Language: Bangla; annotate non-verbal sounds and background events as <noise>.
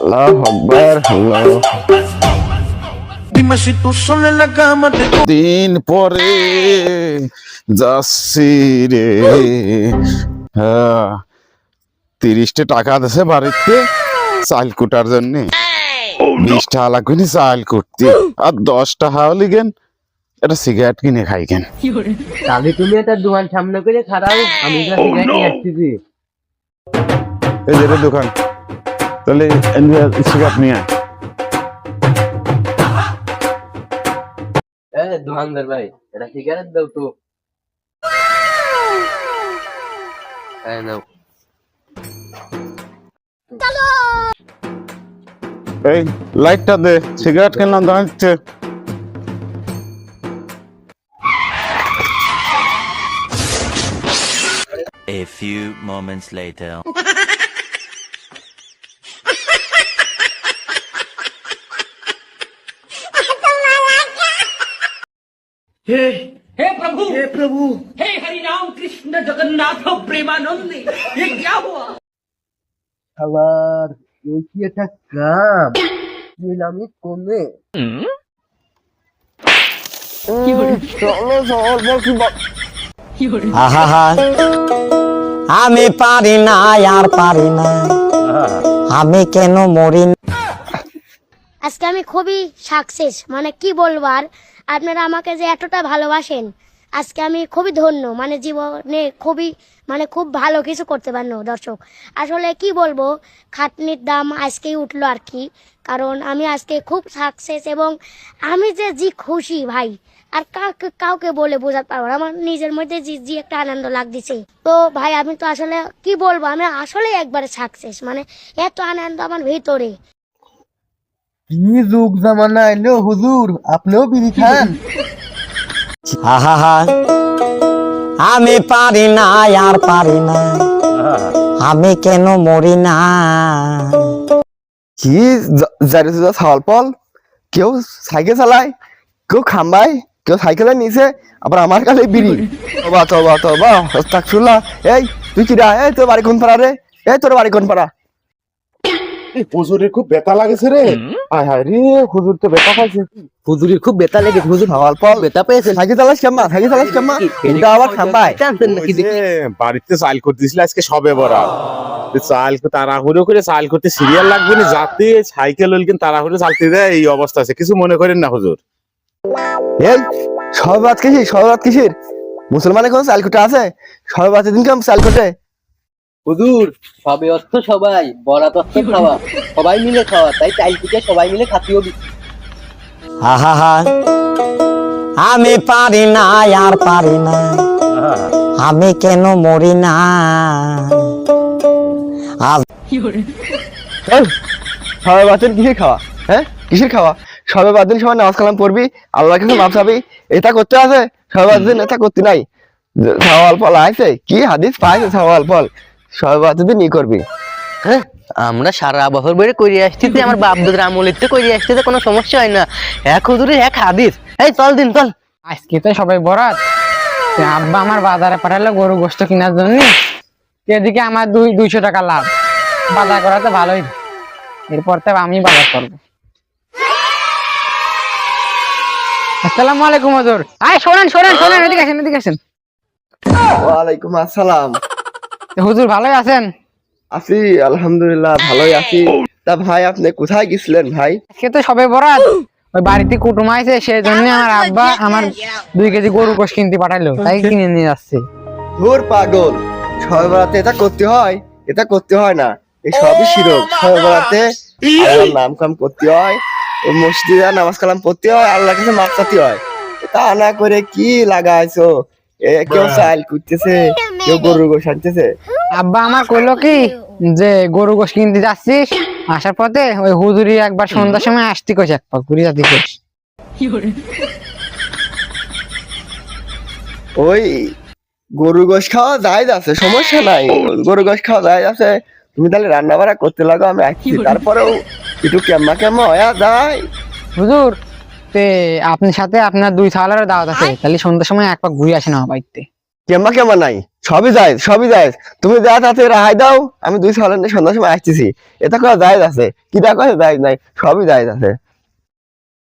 আল্লাহ আকবার আল্লাহ Dime si tú sola en la cama te দিন পরে যাচ্ছি রে হ্যাঁ তিরিশটা টাকা দিছে বাড়িতে চাল কুটার জন্য। বিশ টাকা লাগবে চাল কুটতে। আর দশ টাকা হলে গেন একটা সিগারেট কিনে খাই কেন? তাহলে তুমি একটা দোকান সামনে করে খারাপ আমি সিগারেট নিয়ে আসতেছি। এই দোকান। তাহলে সিগারেট নিয়ে আয়। এ দোকানদার ভাই এটা সিগারেট দাও তো এই নাও এই লাইটটা দে সিগারেট কিনলাম দাঁড়া দিচ্ছে A few moments later. <laughs> हे प्रभु हे प्रभु हे हरि राम कृष्ण जगन्नाथ प्रेमानंद ये क्या हुआ খাবার এই কি একটা কাম তুই আমি কমে আহা আমি পারি না আর পারি না আমি কেন মরি না? আজকে আমি খুবই সাকসেস মানে কি বলব আর? আপনারা আমাকে যে এতটা ভালোবাসেন, আজকে আমি খুবই ধন্য। মানে জীবনে খুবই মানে খুব ভালো কিছু করতে পারল দর্শক। আসলে কি বলব, খাটনির দাম আজকেই উঠল আর কি। কারণ আমি আজকে খুব সাকসেস এবং আমি যে জি খুশি ভাই, আর কাউকে কাউকে বলে বোঝাতে পারব না। আমার নিজের মধ্যে জি জি একটা আনন্দ লাগতেছে। তো ভাই, আমি তো আসলে কি বলব, আমি আসলে একবারে সাকসেস মানে এত আনন্দ আমার ভিতরে। কি যুগ জামানা এলো হুজুর আপনিও বিড়ি খান। আহা আমি পারি না আর পারি না। আমি কেন মরি না? কি জারি সুজা ছাওয়াল পল কেউ সাইকেল চালায় কেউ খাম্বায় কেউ সাইকেলে নিছে আবার আমার কালে বিড়ি। তবা তবা তবা হস্তাক এই তুই কি রা? এই তোর বাড়ি কোন পাড়া রে? এই তোর বাড়ি কোন পাড়া? হুজুরের খুব ব্যথা লাগেছে রে। আয় হায় রে হুজুর তো ব্যথা পাইছে। হুজুরের খুব লেগেছে। হুজুর সাইকেল চালাস কেমন এটা আবার খাম্বায় বাড়িতে চাল করতেছিল আজকে সবে বড়া চাল তাড়াহুড়ো করে চাল করতে সিরিয়াল লাগবে না যাতে সাইকেল হল কিন্তু তাড়াহুড়ো চালতে দেয় এই অবস্থা আছে। কিছু মনে করেন না হুজুর? এই সহবাদ কিসির? সহবাদ কিসির? মুসলমানের কোন চাল কোটে আছে? সহবাদের দিন কেমন চাল কোটে? হুজুর সবে অর্থ সবাই বরাত অর্থ খাওয়া সবাই মিলে খাওয়া তাই পিঠে সবাই মিলে খাতি হবে আহা আমি পারি না আর পারি না। আমি কেন মরি না? আজ সহবাদের কিসের খাওয়া? হ্যাঁ কিসের খাওয়া? সবে দিন সবাই নামাজ কালাম পড়বি আল্লাহ কাছে মাপ চাবি এটা করতে আছে? সবে দিন এটা করতে নাই। সওয়াল ফল আইছে কি হাদিস পাইছে সওয়াল ফল? সবে ই করবি। হ্যাঁ? আমরা সারা বছর বেড়ে করে আসতেছি আমার বাপ দাদার আমলিতে করে আসতেছে কোনো সমস্যা হয় না। এক হুজুরে এক হাদিস। এই চল দিন চল। আজকে তো সবাই বরাত। আব্বা আমার বাজারে পাঠালো গরু গোস্ত কেনার জন্য। এদিকে আমার দুই দুইশো টাকা লাভ। বাজার করা তো ভালোই। এরপর তো আমি বাজার করব। আসসালামু আলাইকুম হজুর। আয় শোনেন শোনেন শোনেন এদিকে আসেন এদিকে আসেন। ওয়ালাইকুম আসসালাম। হুজুর ভালোই আছেন? আছি আলহামদুলিল্লাহ ভালোই আছি। তা ভাই আপনি কোথায় গেছিলেন ভাই? আজকে তো সবে বরাত। ওই বাড়িতে কুটুম আইছে সেই জন্য আমার আব্বা আমার দুই কেজি গরু গোশ কিনতে পাঠালো তাই কিনে নিয়ে যাচ্ছে। ধুর পাগল সবে বেড়াতে এটা করতে হয় এটা করতে হয় না। এই সবই শিরক। সবে বেড়াতে আল্লাহর নাম কাম করতে হয় ওই মসজিদে নামাজ কালাম পড়তে হয় আল্লাহর কাছে মাপ চাতে হয়। তা না করে কি লাগাইছো? এ কেউ চাল করতেছে কেউ গরু গোশ আনতেছে? আব্বা আমার কইলো কি যে গরু গোশ কিনতে যাচ্ছিস আসার পথে ওই হুজুরি একবার সন্ধ্যার সময় আসতে কইছে এক পাক ঘুরে যাতে কইস ওই গরু গোশ খাওয়া যায় আছে সমস্যা নাই। গরু গোশ খাওয়া যায় আছে তুমি তাহলে রান্না বাড়া করতে লাগো আমি আসছি। তারপরেও একটু কেমা কেমা হয়ে যায়। হুজুর তে আপনার সাথে আপনার দুই সালারের দাওয়াত আছে তাহলে সন্ধ্যার সময় এক পাক ঘুরে আসেন আমার বাড়িতে। কেমা কেমা নাই? সবই যায় সবই যায়। তুমি যা তাতে রাহাই দাও, আমি দুই সালের সন্ধ্যার সময় আসতেছি। এটা করা যায় আছে। কিটা করা যায় নাই। সবই যায় আছে।